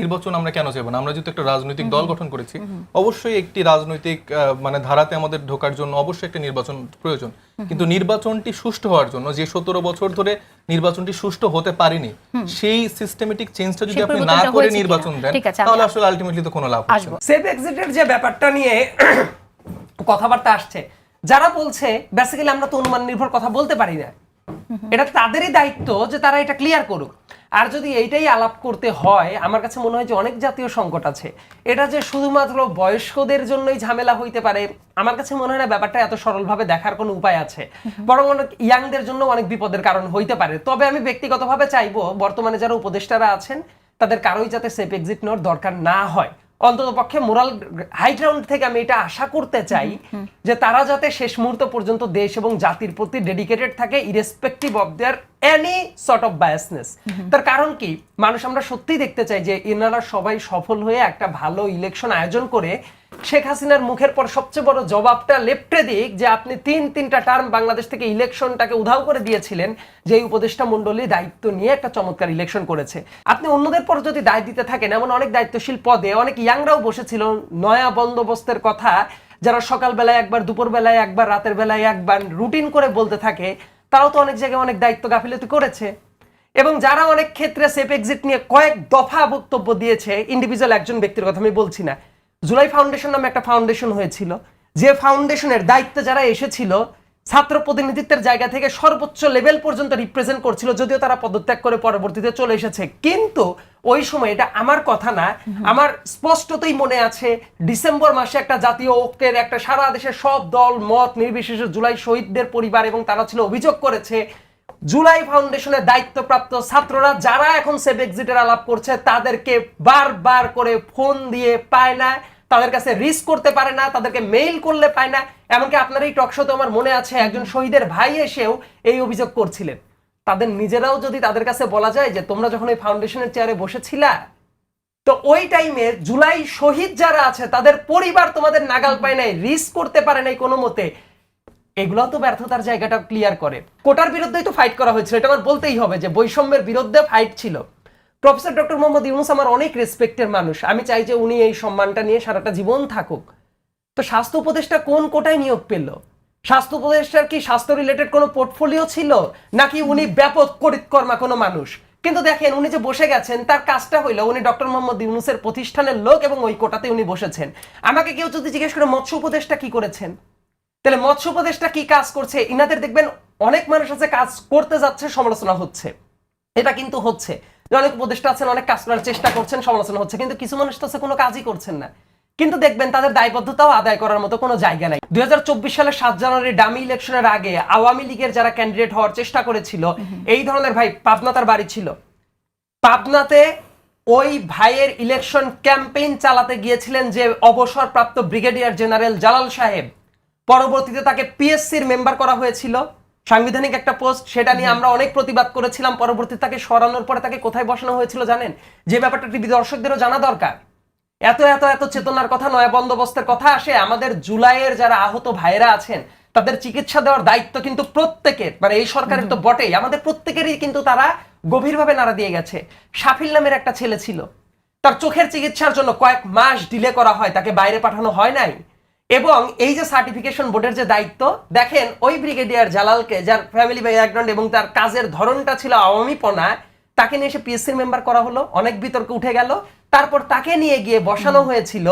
নির্বাচন আমরা কেন চাইব না? আমরা যেহেতু একটা রাজনৈতিক দল গঠন করেছি অবশ্যই একটি রাজনৈতিক মানে ধারাতে আমাদের ঢোকার জন্য অবশ্যই একটা নির্বাচন প্রয়োজন। কিন্তু নির্বাচনটি সুষ্ঠু হওয়ার জন্য যে সতেরো বছর ধরে নির্বাচনটি সুষ্ঠু হতে পারেনি সেই সিস্টেমেটিক চেঞ্জটা যদি আপনি না করে নির্বাচন দেন তাহলে আসলে আলটিমেটলি তো কোনো লাভ হচ্ছে না। সেফ এক্সিটের যে ব্যাপারটা নিয়ে কথাবার্তা আসছে যারা বলছে বেসিক্যালি আমরা তো অনুমান নির্ভর কথা বলতে পারি না। এটা তাদেরই দায়িত্ব যে তারা এটা ক্লিয়ার করুক। আর যদি এইটাই আলাপ করতে হয় আমার কাছে মনে হয় যে অনেক জাতীয় সংকট আছে। এটা যে শুধুমাত্র বয়স্কদের জন্যই ঝামেলা হইতে পারে আমার কাছে মনে হয় না ব্যাপারটা এত সরলভাবে দেখার কোনো উপায় আছে। বরং অনেক ইয়াংদের জন্য অনেক বিপদের কারণ হইতে পারে। তবে আমি ব্যক্তিগতভাবে চাইব বর্তমানে যারা উপদেষ্টারা আছেন তাদের কারোই যাতে সেফ এক্সিট নেওয়ার দরকার না হয়। অন্তত পক্ষে মোরাল হাই গ্রাউন্ড থেকে আমি এটা আশা করতে চাই যে তারা যাতে শেষ মুহূর্ত পর্যন্ত দেশ এবং জাতির প্রতি ডেডিকেটেড থাকে irrespective of their any sort of biasness তার কারণ কি? মানুষ আমরা সত্যিই দেখতে চাই যে এনারা সবাই সফল হয়ে একটা ভালো ইলেকশন আয়োজন করে শেখ হাসিনার মুখের পর সবচেয়ে বড় জবাবটা লেপটে দিক যে আপনি তিন তিনটা টার্ম বাংলাদেশ থেকে ইলেকশনটাকে উধাও করে দিয়েছিলেন যে এই উপদেষ্টা মণ্ডলী দায়িত্ব নিয়ে একটা চমৎকার ইলেকশন করেছে। আপনি অন্যদের পর যদি দায় দিতে থাকেন, এমন অনেক দায়িত্বশীল পদে অনেক ইয়াংরাও বসেছিল, নয়া বন্দোবস্তের কথা, যারা সকালবেলায় একবার, দুপুরবেলায় একবার, রাতের বেলায় একবার রুটিন করে বলতে থাকে, তারাও তো অনেক জায়গায় অনেক দায়িত্ব গাফিলতি করেছে। এবং যারা অনেক ক্ষেত্রে সেফ এক্সিট নিয়ে কয়েক দফা বক্তব্য দিয়েছে ইন্ডিভিজুয়াল একজন ব্যক্তির কথা আমি বলছি না। জুলাই ফাউন্ডেশন নামে একটা ফাউন্ডেশন হয়েছিল। যে ফাউন্ডেশনের দায়িত্বে যারা এসেছিল ছাত্র প্রতিনিধিত্বের জায়গা থেকে সর্বোচ্চ লেভেল পর্যন্ত রিপ্রেজেন্ট করছিল যদিও তারা পদত্যাগ করে পরবর্তীতে চলে এসেছে। কিন্তু ওই সময় এটা আমার কথা না আমার স্পষ্টতই মনে আছে ডিসেম্বর মাসে একটা জাতীয় ঐক্যের একটা সারা দেশের সব দল মত নির্বিশেষে জুলাই শহীদদের পরিবার এবং তারা ছিল অভিযোগ করেছে জুলাই ফাউন্ডেশনের দায়িত্বপ্রাপ্ত ছাত্ররা যারা এখন সেভ এক্সিটের আলাপ করছে, তাদেরকে বারবার করে ফোন দিয়ে পায় না, তাদের কাছে রিস্ক করতে পারে না, তাদেরকে মেইল করলে পায় না। এমনকি আপনার এই টকশোতে আমার মনে আছে, একজন শহীদের ভাই এসেও এই অভিযোগ করছিলেন। তাদের নিজেরাও যদি তাদের কাছে বলা যায় যে, তোমরা যখন এই ফাউন্ডেশনের চেয়ারে বসেছিলা, তো ওই টাইমে জুলাই শহীদ যারা আছে, তাদের পরিবার তোমাদের নাগাল পায় নাই রিস্ক করতে পারে নাই কোনো মতে এগুলো তো ব্যর্থতার জায়গাটা ক্লিয়ার করে। কোটার বিরুদ্ধেই তো ফাইট করা হয়েছিল, এটা আমার বলতেই হবে যে বৈষম্যের বিরুদ্ধে ফাইট ছিল। প্রফেসর ডক্টর মোহাম্মদ ইউনুস আমার অনেক রেসপেক্টের মানুষ, আমি চাই যে উনি এই সম্মানটা নিয়ে সারাটা জীবন থাকুক। তো স্বাস্থ্য উপদেষ্টা কোন কোটায় নিয়োগ পেল? স্বাস্থ্য উপদেষ্টার কি স্বাস্থ্য রিলেটেড কোনো পোর্টফোলিও ছিল? নাকি উনি ব্যাপক করিতকর্মা কোনো মানুষ? কিন্তু দেখেন, উনি যে বসে গেছেন, তার কাজটা হইল উনি ডক্টর মোহাম্মদ ইউনুসের প্রতিষ্ঠানের লোক এবং ওই কোটাতে উনি বসেছেন। আমাকে কেউ যদি জিজ্ঞেস করে, মৎস্য উপদেষ্টা কি করেছেন? তাহলে মৎস্য উপদেষ্টা কি কাজ করছে? ইনাদের দেখবেন অনেক মানুষ আছে কাজ করতে যাচ্ছে সমালোচনা হচ্ছে। এটা কিন্তু হচ্ছে। অনেক উপদেষ্টা আছেন অনেক কাজ করার চেষ্টা করছেন সমালোচনা হচ্ছে। কিন্তু কিছু মানুষ তো আছে কোনো কাজই করছেন না। কিন্তু দেখবেন তাদের দায়বদ্ধতাও আদায় করার মতো কোনো জায়গা নাই। দুই সালের সাত জানুয়ারি ডামি ইলেকশনের আগে আওয়ামী লীগের যারা ক্যান্ডিডেট হওয়ার চেষ্টা করেছিল এই ধরনের ভাই পাবনা তার বাড়ি ছিল। পাবনাতে ওই ভাইয়ের ইলেকশন ক্যাম্পেইন চালাতে গিয়েছিলেন যে অবসরপ্রাপ্ত ব্রিগেডিয়ার জেনারেল জালাল সাহেব। পরবর্তীতে তাকে পিএসসির মেম্বার করা হয়েছিল। সাংবিধানিক একটা পোস্ট সেটা নিয়ে আমরা অনেক প্রতিবাদ করেছিলাম। পরবর্তীতে তাকে সরানোর পরে তাকে কোথায় বসানো হয়েছিল জানেন? যে ব্যাপারটা টিভি দর্শকদেরও জানা দরকার। এত এত এত চেতনার কথা, নয়া বন্দোবস্তের কথা আসে। আমাদের জুলাইয়ের যারা আহত ভাইরা আছেন, তাদের চিকিৎসা দেওয়ার দায়িত্ব কিন্তু প্রত্যেকের মানে এই সরকারের তো বটেই। আমাদের প্রত্যেকেরই কিন্তু তারা গভীরভাবে নাড়া দিয়ে গেছে। সাফিল নামের একটা ছেলে ছিল। তার চোখের চিকিৎসার জন্য কয়েক মাস ডিলে করা হয়। তাকে বাইরে পাঠানো হয় নাই। এবং এই যে সার্টিফিকেশন বোর্ডের যে দায়িত্ব দেখেন ওই ব্রিগেডিয়ার জালালকে যার ফ্যামিলি ব্যাকগ্রাউন্ড এবং তার কাজের ধরনটা ছিল আওয়ামী পনা তাকে নিয়ে এসে পিএসসির মেম্বার করা হলো অনেক বিতর্ক উঠে গেল। তারপর তাকে নিয়ে গিয়ে বসানো হয়েছিল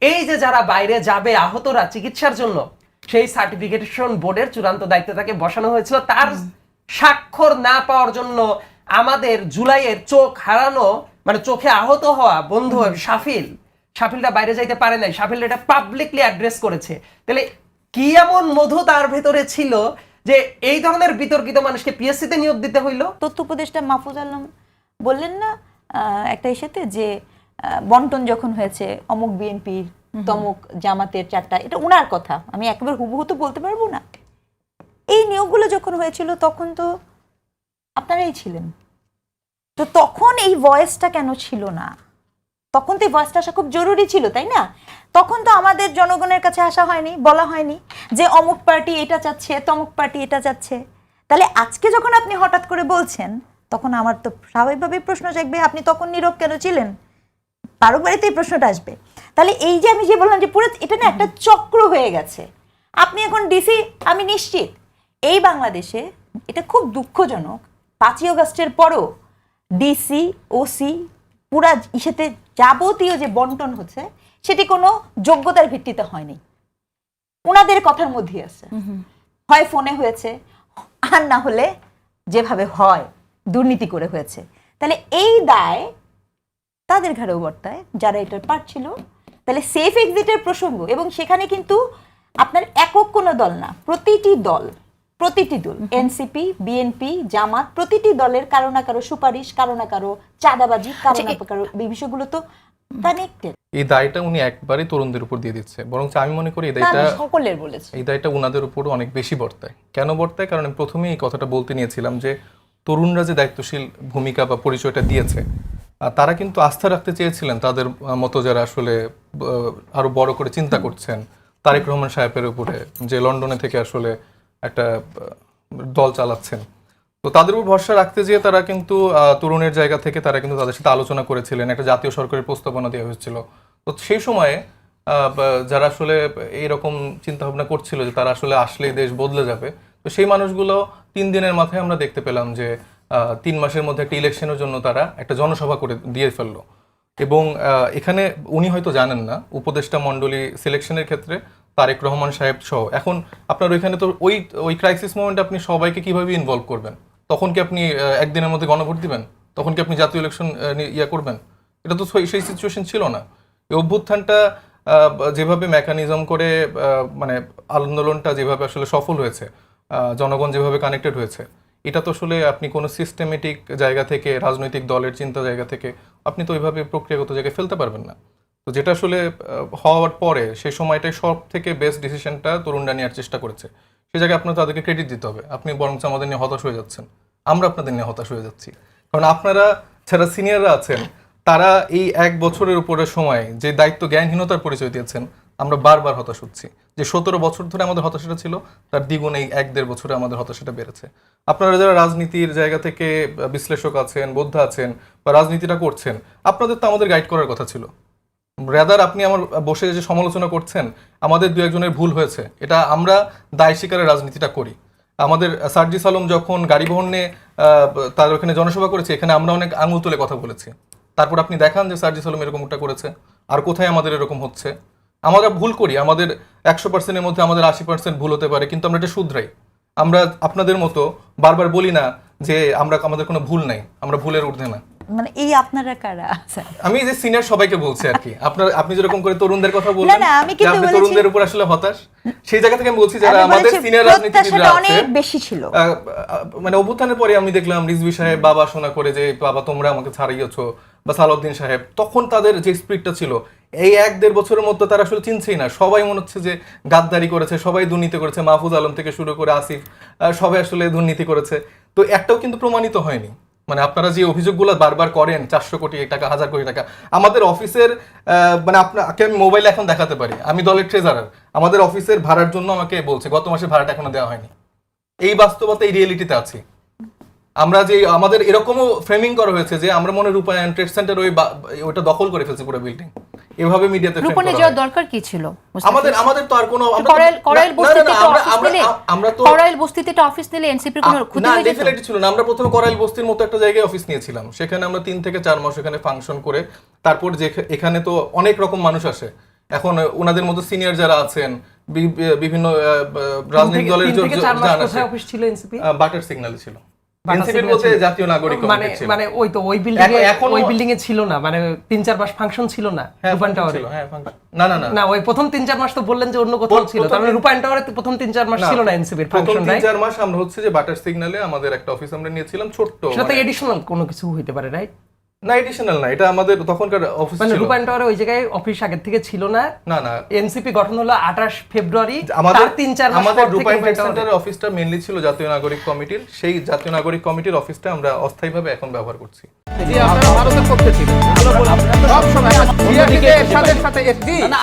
এই যে যারা বাইরে যাবে আহতরা চিকিৎসার জন্য সেই সার্টিফিকেশন বোর্ডের চূড়ান্ত দায়িত্ব তাকে বসানো হয়েছিল। তার স্বাক্ষর না পাওয়ার জন্য আমাদের জুলাইয়ের চোখ হারানো মানে চোখে আহত হওয়া বন্ধু সাফিল সাফিলটা বাইরে যাইতে পারে নাই সাফিল এটা পাবলিকলি অ্যাড্রেস করেছে। তাহলে কি এমন মধু তার ভেতরে ছিল যে এই ধরনের বিতর্কিত মানুষকে পিএসসি তে নিয়োগ দিতে হইল? তথ্য উপদেষ্টা মাহফুজ আলম বললেন না একটা ইস্যুতে যে বন্টন যখন হয়েছে অমুক বিএনপির তমুক জামাতের চারটা এটা উনার কথা আমি একেবারে হুবহু তো বলতে পারব না। এই নিয়োগগুলো যখন হয়েছিল তখন তো আপনারাই ছিলেন। তো তখন এই ভয়েসটা কেন ছিল না? তখন তো এই ভয়েসটা আসা খুব জরুরি ছিল, তাই না? তখন তো আমাদের জনগণের কাছে আসা হয়নি, বলা হয়নি যে অমুক পার্টি এটা চাচ্ছে, তমুক পার্টি এটা চাচ্ছে। তাহলে আজকে যখন আপনি হঠাৎ করে বলছেন, তখন আমার তো স্বাভাবিকভাবেই প্রশ্ন জাগবে, আপনি তখন নীরব কেন ছিলেন? ফারুক বাড়িতে এই প্রশ্নটা আসবে। তাহলে এই যে আমি যে বললাম যে পুরো এটা না একটা চক্র হয়ে গেছে। আপনি এখন ডিসি আমি নিশ্চিত, এই বাংলাদেশে এটা খুব দুঃখজনক, পাঁচই অগস্টের পরও ডিসি ওসি পুরা ইসেতে যাবতীয় যে বন্টন হচ্ছে সেটি কোনো যোগ্যতার ভিত্তিতে হয়নি। ওনাদের কথার মধ্যেই আছে। হয় ফোনে হয়েছে আর না হলে যেভাবে হয় দুর্নীতি করে হয়েছে। তাহলে এই দায় তাদের ঘাড়েও বর্তায় যারা এটার পার্ট ছিল। তাহলে সেফ এক্সিটের প্রসঙ্গ এবং সেখানে কিন্তু আপনার একক কোনো দল না প্রতিটি দল প্রতিটি দল এনসিপি বিএনপি জামাত প্রতিটি দলের কারও না কারও সুপারিশ কারও না কারও চাঁদাবাজি কারও না কারও বিষয়গুলো তো কানেক্টেড এই দায়টা উনি একবারই তরুণদের উপর দিয়ে দিচ্ছে। বরং আমি মনে করি এই দায়টা সকলের বলেছি। এই দায়টা উনাদের উপরও অনেক বেশি বর্তায়। কেন বর্তায়? কারণ আমি প্রথমেই এই কথাটা বলতে নিয়েছিলাম যে তরুণরা যে দায়িত্বশীল ভূমিকা বা পরিচয়টা দিয়েছে তারা কিন্তু আস্থা রাখতে চেয়েছিলেন তাদের মতো যারা আসলে আহ, আরও বড় করে চিন্তা করছেন। তারেক রহমান সাহেবের উপরে যে লন্ডনে থেকে আসলে একটা দল চালাচ্ছেন। তো তাদের উপর ভরসা রাখতে যেয়ে তারা কিন্তু তরুণের জায়গা থেকে তারা কিন্তু তাদের সাথে আলোচনা করেছিলেন, একটা জাতীয় সরকারের প্রস্তাবনা দেওয়া হয়েছিল। তো সেই সময়ে যারা আসলে এইরকম চিন্তা ভাবনা করছিল যে তারা আসলে আসলেই দেশ বদলে যাবে, তো সেই মানুষগুলো তিন দিনের মাথায় আমরা দেখতে পেলাম যে তিন মাসের মধ্যে একটা ইলেকশনের জন্য তারা একটা জনসভা করে দিয়ে ফেলল। এবং এখানে উনি হয়তো জানেন না, উপদেষ্টা মণ্ডলী সিলেকশনের ক্ষেত্রে তারেক রহমান সাহেব সহ। এখন আপনার ওইখানে তো ওই ওই ক্রাইসিস মোমেন্টে আপনি সবাইকে কীভাবে ইনভলভ করবেন? তখন কি আপনি একদিনের মধ্যে গণভোট দিবেন? তখন কি আপনি জাতীয় ইলেকশন ইয়া করবেন? এটা তো সেই- সিচুয়েশন ছিল না। এই অভ্যুত্থানটা যেভাবে মেকানিজম করে মানে আন্দোলনটা যেভাবে আসলে সফল হয়েছে জনগণ যেভাবে কানেক্টেড হয়েছে, এটা তো আসলে আপনি কোনো সিস্টেমেটিক জায়গা থেকে, রাজনৈতিক দলের চিন্তা জায়গা থেকে, আপনি তো ওইভাবে প্রক্রিয়াগত জায়গায় ফেলতে পারবেন না। তো যেটা আসলে হওয়ার পরে সেই সময়টাই সব থেকে বেস্ট ডিসিশনটা তরুণরা নেওয়ার চেষ্টা করেছে। সেই জায়গায় আপনার তাদেরকে ক্রেডিট দিতে হবে। আপনি বরং আমাদের নিয়ে হতাশ হয়ে যাচ্ছেন। আমরা আপনাদের নিয়ে হতাশ হয়ে যাচ্ছি। কারণ আপনারা যারা সিনিয়ররা আছেন, তারা এই এক বছরের উপরে সময় যে দায়িত্ব জ্ঞানহীনতার পরিচয় দিয়েছেন, আমরা বারবার হতাশ হচ্ছি। যে সতেরো বছর ধরে আমাদের হতাশাটা ছিল, তার দ্বিগুণ এই এক দেড় বছরে আমাদের হতাশাটা বেড়েছে। আপনারা যারা রাজনীতির জায়গা থেকে বিশ্লেষক আছেন, বোদ্ধা আছেন বা রাজনীতিটা করছেন, আপনাদের তো আমাদের গাইড করার কথা ছিল। রেদার আপনি আমার বসে যে সমালোচনা করছেন, আমাদের দু একজনের ভুল হয়েছে। এটা আমরা দায় স্বীকারের রাজনীতিটা করি। আমাদের সার্জিস আলম যখন গাড়ি বহন নিয়ে তার ওখানে জনসভা করেছে, এখানে আমরা অনেক আঙুল তুলে কথা বলেছি। তারপর আপনি দেখান যে সার্জিস আলম এরকমটা করেছে, আর কোথায় আমাদের এরকম হচ্ছে। আমরা ভুল করি, আমাদের একশো পার্সেন্টের মধ্যে আমাদের আশি পার্সেন্ট ভুল হতে পারে, কিন্তু আমরা এটা শুধরাই। আমরা আপনাদের মতো বারবার বলি না যে আমরা, আমাদের কোনো ভুল নাই, আমরা ভুলের ঊর্ধ্বে না। মানে এই আপনারা কারা? আমি যে সিনিয়র সবাইকে বলছি আর কি। আপনার আপনি যেরকম করে তরুণদের কথা বললেন না, আমি কিন্তু বলেছি- তরুণদের উপর আসলে হতাশ সেই জায়গা থেকে আমি বলছি যারা আমাদের সিনিয়র রাজনীতিবিদরা আছে অনেক বেশি ছিল। মানে অভ্যুত্থানের পরে আমি দেখলাম রিজভি সাহেব বাবা শোনা করে যে বাবা তোমরা আমাকে ছাড়িয়েছো। বা সালাউদ্দিন সাহেব তখন তাদের যে স্পিরিটটা ছিল এই এক দেড় বছরের মধ্যে তারা আসলে চিনছেই না। সবাই মনে হচ্ছে যে গাদ্দারি করেছে সবাই দুর্নীতি করেছে। মাহফুজ আলম থেকে শুরু করে আসিফ সবাই আসলে দুর্নীতি করেছে। তো একটাও কিন্তু প্রমাণিত হয়নি। মানে আপনারা যে অভিযোগগুলো বারবার করেন, চারশো কোটি টাকা, হাজার কোটি টাকা, আমাদের অফিসের মানে আপনাকে আমি মোবাইলে এখন দেখাতে পারি। আমি দলের ট্রেজারার আমাদের অফিসের ভাড়ার জন্য আমাকে বলছে, গত মাসে ভাড়াটা এখনও দেওয়া হয়নি। এই বাস্তবতা এই রিয়েলিটিতে আছি। আমরা যে আমাদের এরকমও ফ্রেমিং করা হয়েছে যে আমরা মনে রূপায়ণ ট্রেড সেন্টার ওই ওইটা দখল করে ফেলছি পুরো বিল্ডিং এভাবে মিডিয়াতে রূপনে যাওয়ার দরকার কি ছিল? আমাদের আমাদের তো আর কোনো আমরা তো- করাইল করাইল না, না, বস্তিতে না, একটা আমরা- অফিস আমরা- নিলে আমরা তো করাইল বস্তিতে একটা অফিস নিলে এনসিপির কোনো ক্ষতি না হয়ে যেত। ডেফিনেটলি ছিল না। আমরা প্রথমে করাইল বস্তির মতো একটা জায়গায় অফিস নিয়েছিলাম। সেখানে আমরা তিন থেকে চার মাস এখানে ফাংশন করে তারপর যে এখানে তো অনেক রকম মানুষ আসে। এখন ওনাদের মতো সিনিয়র যারা আছেন বিভিন্ন রাজনৈতিক দলের তিন থেকে জ- চার মাস যান আসে। কোথায় অফিস ছিল এনসিপি বাটার সিগন্যাল ছিল। এনসিপির বলতে জাতীয় নাগরিক মানে মানে ওই তো ওই বিল্ডিং এ এখন- ওই বিল্ডিং এ ছিল না মানে তিন চার মাস ফাংশন ছিল না হ্যাঁ, রূপায়ণ টাওয়ারে ছিল, হ্যাঁ, না না না। না ওই প্রথম তিন চার মাস তো বললেন যে অন্য কোথাও ছিল তার মানে রূপায়ণ টাওয়ারে তো প্রথম তিন চার মাস ছিল না এনসিপির তিন চার মাস আমরা হচ্ছে যে বাটার সিগন্যালে আমাদের একটা অফিস আমরা নিয়েছিলাম ছোট্ট সেটা তো এডিশনাল কোনো কিছু হইতে পারে রাইট না এডিশনাল না এটা আমাদের তখনকার অফিস মানে রূপায়ণ টাওয়ারে ওই জায়গায় অফিস আগে থেকে ছিল না? না না। এনসিপি গঠন হলো আঠাশ ফেব্রুয়ারি আমাদের তিন চার মাস আমাদের রূপায়ণ সেন্টারের অফিসটা মেনলি ছিল জাতীয় নাগরিক কমিটির। সেই জাতীয় নাগরিক কমিটির অফিসটা আমরা অস্থায়ীভাবে এখন ব্যবহার করছি। জি আপনারা ভারতের পক্ষে ছিলেন। সব সময় সাথে সাথে জি।